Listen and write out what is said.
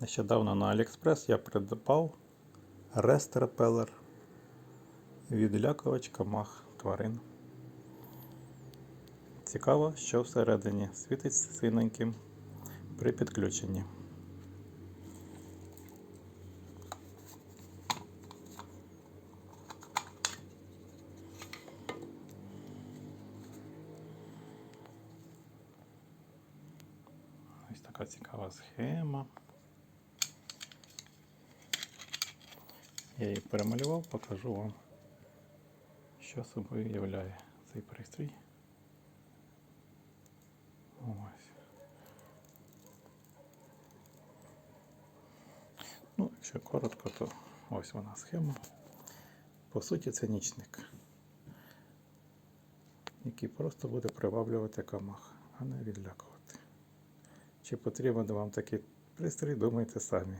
Нещодавно на AliExpress я придбав рестерпелер відлякувач комах тварин. Цікаво, що всередині світить синеньким при підключенні. Ось така цікава схема. Я її перемалював, покажу вам, що собою являє цей пристрій. Ось. Ну, якщо коротко, то ось вона схема. По суті, це нічник, який просто буде приваблювати комах, а не відлякувати. Чи потрібен вам такий пристрій, думайте самі.